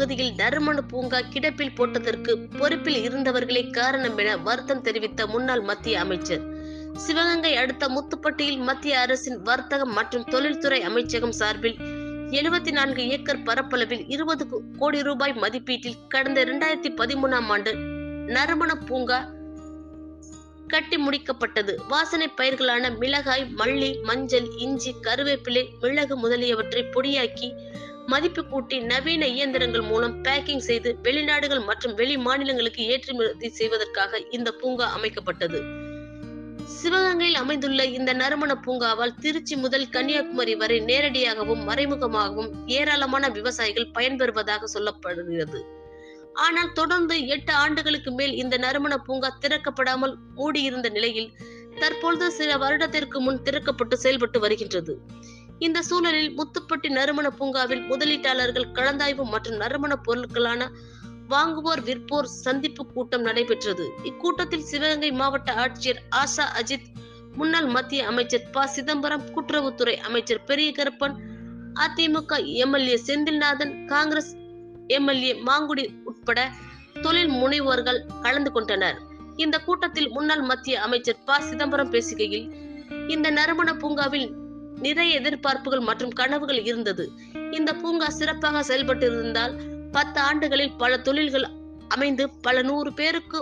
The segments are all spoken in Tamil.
பகுதியில் நறுமண பூங்கா கிடப்பில் போட்டதற்கு பொறுப்பில் இருந்தவர்களே காரணம் என வருத்தம் தெரிவித்த முன்னாள் மத்திய அமைச்சர். சிவகங்கை அடுத்த முத்துப்பட்டியில் மத்திய அரசின் வர்த்தகம் மற்றும் தொழில்துறை அமைச்சகம் சார்பில் எழுபத்தி நான்கு ஏக்கர் பரப்பளவில் இருபது கோடி ரூபாய் மதிப்பீட்டில் கடந்த இரண்டாயிரத்தி பதிமூணாம் ஆண்டு நறுமண பூங்கா கட்டி முடிக்கப்பட்டது. வாசனை பயிர்களான மிளகாய் மல்லி மஞ்சள் இஞ்சி கருவேப்பிலை மிளகு முதலியவற்றை பொடியாக்கி மதிப்பு கூட்டி நவீன இயந்திரங்கள் மூலம் பேக்கிங் செய்து வெளிநாடுகள் மற்றும் வெளி மாநிலங்களுக்கு ஏற்றுமதி செய்வதற்காக இந்த பூங்கா அமைக்கப்பட்டது. சிவகங்கையில் அமைந்துள்ள இந்த நறுமண பூங்காவால் திருச்சி முதல் கன்னியாகுமரி வரை நேரடியாகவும் மறைமுகமாகவும் ஏராளமான விவசாயிகள் பயன்பெறுவதாக சொல்லப்படுகிறது. ஆனால் தொடர்ந்து எட்டு ஆண்டுகளுக்கு மேல் இந்த நறுமண பூங்கா திறக்கப்படாமல் மூடியிருந்த நிலையில் தற்பொழுது சில வருடத்திற்கு முன் திறக்கப்பட்டு செயல்பட்டு வருகின்றது. இந்த சூழலில் முத்துப்பட்டி நறுமண பூங்காவில் முதலீட்டாளர்கள் கலந்தாய்வு மற்றும் நறுமண பொருட்களான வாங்குவோர் விற்போர் சந்திப்பு கூட்டம் நடைபெற்றது. இக்கூட்டத்தில் சிவகங்கை மாவட்ட ஆட்சியர் ஆஷா அஜித் முன்னாள் மத்திய அமைச்சர் ப. சிதம்பரம் கூட்டுறவுத்துறை அமைச்சர் Periya Karuppan AIADMK MLA Senthilnathan Congress MLA Mangudi உட்பட தொழில் முனைவோர்கள் கலந்து கொண்டனர். இந்த கூட்டத்தில் முன்னாள் மத்திய அமைச்சர் ப. சிதம்பரம் பேசுகையில் இந்த நறுமண பூங்காவில் நிறைய எதிர்பார்ப்புகள் மற்றும் கனவுகள் இருந்தது. இந்த பூங்கா சிறப்பாக செயல்பட்டு இருந்தால் பத்து ஆண்டுகளில் பல தொழில்கள் அமைந்து பல நூறு பேருக்கு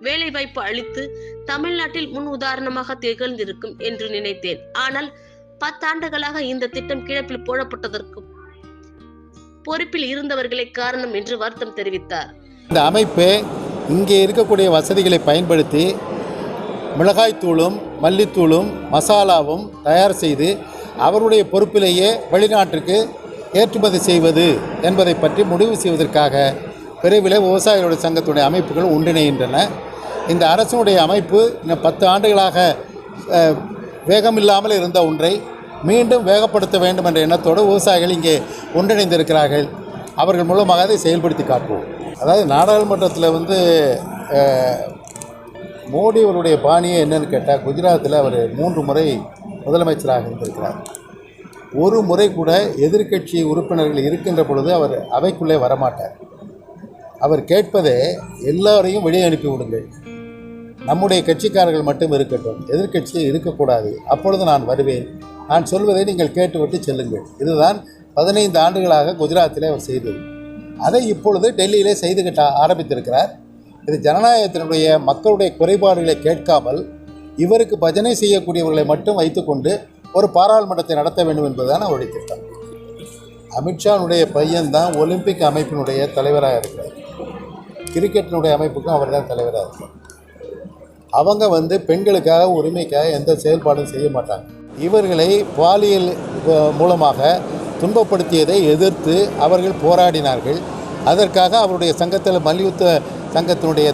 வேலை வாய்ப்பு அளித்து தமிழ்நாட்டில் முன் உதாரணமாக திகழ்ந்திருக்கும் என்று நினைத்தேன். ஆனால் பத்தாண்டுகளாக இந்த திட்டம் கிழப்பில் போடப்பட்டதற்கு பொறுப்பில் இருந்தவர்களே காரணம் என்று வருத்தம் தெரிவித்தார். இந்த அமைப்பு இங்கே இருக்கக்கூடிய வசதிகளை பயன்படுத்தி மிளகாய்த்தூளும் மல்லித்தூளும் மசாலாவும் தயார் செய்து அவருடைய பொறுப்பிலேயே வெளிநாட்டுக்கு ஏற்றுமதி செய்வது என்பதை பற்றி முடிவு செய்வதற்காக விரைவில் விவசாயிகளுடைய சங்கத்துடைய அமைப்புகள் ஒன்றிணைகின்றன. இந்த அரசினுடைய அமைப்பு இன்னும் பத்து ஆண்டுகளாக வேகமில்லாமல் இருந்த ஒன்றை மீண்டும் வேகப்படுத்த வேண்டும் என்ற எண்ணத்தோடு விவசாயிகள் இங்கே ஒன்றிணைந்திருக்கிறார்கள். அவர்கள் மூலமாக அதை செயல்படுத்தி காட்டுவோம் அதாவது நாடாளுமன்றத்தில் வந்து மோடி அவருடைய பாணியை என்னன்னு கேட்டால் குஜராத்தில் அவர் மூன்று முறை முதலமைச்சராக இருந்திருக்கிறார். ஒரு முறை கூட எதிர்க்கட்சி உறுப்பினர்கள் இருக்கின்ற பொழுது அவர் அவைக்குள்ளே வரமாட்டார். அவர் கேட்பதே எல்லாரையும் வெளியே அனுப்பி விடுங்கள். நம்முடைய கட்சிக்காரர்கள் மட்டும் இருக்கட்டும் எதிர்கட்சியில் இருக்கக்கூடாது. அப்பொழுது நான் வருவேன். நான் சொல்வதை நீங்கள் கேட்டுவிட்டு செல்லுங்கள். இதுதான் பதினைந்து ஆண்டுகளாக குஜராத்திலே அவர் செய்தது. அதை இப்பொழுது டெல்லியிலே செய்து கட்ட ஆரம்பித்திருக்கிறார். இது ஜனநாயகத்தினுடைய மக்களுடைய குறைபாடுகளை கேட்காமல் இவருக்கு பஜனை செய்யக்கூடியவர்களை மட்டும் வைத்துக்கொண்டு ஒரு பாராளுமன்றத்தை நடத்த வேண்டும் என்பதுதான் அவருடைய திட்டம். அமித்ஷானுடைய பையன்தான் ஒலிம்பிக் அமைப்பினுடைய தலைவராக இருக்கிறார். கிரிக்கெட்டினுடைய அமைப்புக்கும் அவர் தான் தலைவராக இருக்கிறார். அவங்க வந்து பெண்களுக்காக உரிமைக்காக எந்த செயல்பாடும் செய்ய மாட்டாங்க. இவர்களை பாலியல் மூலமாக துன்பப்படுத்தியதை எதிர்த்து அவர்கள் போராடினார்கள். அதற்காக அவருடைய சங்கத்தில் மல்யுத்த சங்கத்தினுடைய